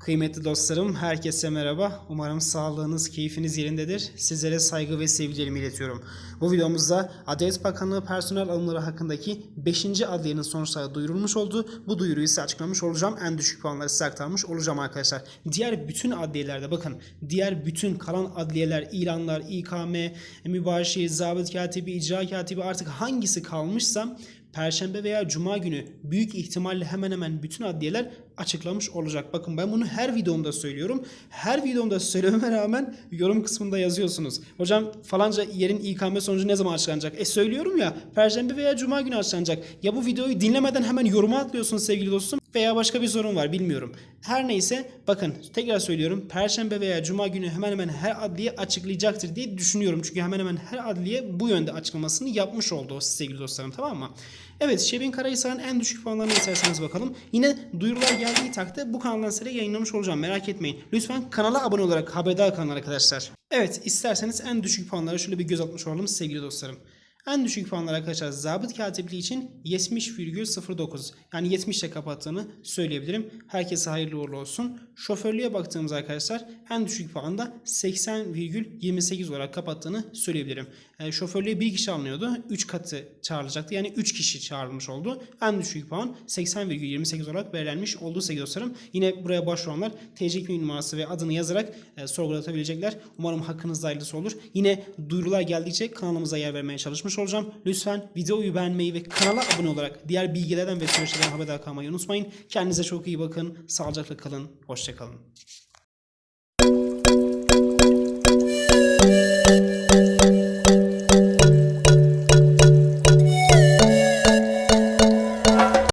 Kıymetli dostlarım, herkese merhaba. Umarım sağlığınız, keyfiniz yerindedir. Sizlere saygı ve sevgilerimi iletiyorum. Bu videomuzda Adalet Bakanlığı personel alımları hakkındaki 5. adliyenin sonuçları duyurulmuş oldu. Bu duyuruyu size açıklamış olacağım. En düşük puanları size aktarmış olacağım arkadaşlar. Diğer bütün adliyelerde bakın, diğer bütün kalan adliyeler, ilanlar, İKM, mübaşir, zabıt katibi, icra katibi artık hangisi kalmışsa Perşembe veya Cuma günü büyük ihtimalle hemen hemen bütün adliyeler açıklamış olacak. Bakın ben bunu her videomda söylüyorum. Her videomda söylememe rağmen yorum kısmında yazıyorsunuz. Hocam falanca yerin İKM sonucu ne zaman açıklanacak? E söylüyorum ya Perşembe veya Cuma günü açıklanacak. Ya bu videoyu dinlemeden hemen yoruma atlıyorsunuz sevgili dostum veya başka bir sorun var bilmiyorum. Her neyse bakın tekrar söylüyorum. Perşembe veya Cuma günü hemen hemen her adliye açıklayacaktır diye düşünüyorum. Çünkü hemen hemen her adliye bu yönde açıklamasını yapmış oldu sevgili dostlarım tamam mı? Evet Şebin Karahisar'ın en düşük puanlarını isterseniz bakalım. Yine duyurular geldiği takdirde bu kanaldan size yayınlamış olacağım merak etmeyin. Lütfen kanala abone olarak haberdar kalın arkadaşlar. Evet isterseniz en düşük puanlara şöyle bir göz atmış olalım sevgili dostlarım. En düşük puanlar arkadaşlar zabıt katipliği için 70,09 yani 70 ile kapattığını söyleyebilirim. Herkese hayırlı uğurlu olsun. Şoförlüğe baktığımız arkadaşlar en düşük puanda 80,28 olarak kapattığını söyleyebilirim. E, şoförlüğe bir kişi alınıyordu. 3 katı çağrılacaktı. Yani 3 kişi çağrılmış oldu. En düşük puan 80,28 olarak belirlenmiş olduğu sevgili dostlarım. Yine buraya başvuranlar TC kimlik numarası ve adını yazarak e, sorgulatabilecekler. Umarım hakkınızda hayırlısı olur. Yine duyurular geldikçe kanalımıza yer vermeye çalışmış olacağım. Lütfen videoyu beğenmeyi ve kanala abone olarak diğer bilgilerden ve süreçlerden haberdar kalmayı unutmayın. Kendinize çok iyi bakın. Sağlıcakla kalın. Hoşçakalın.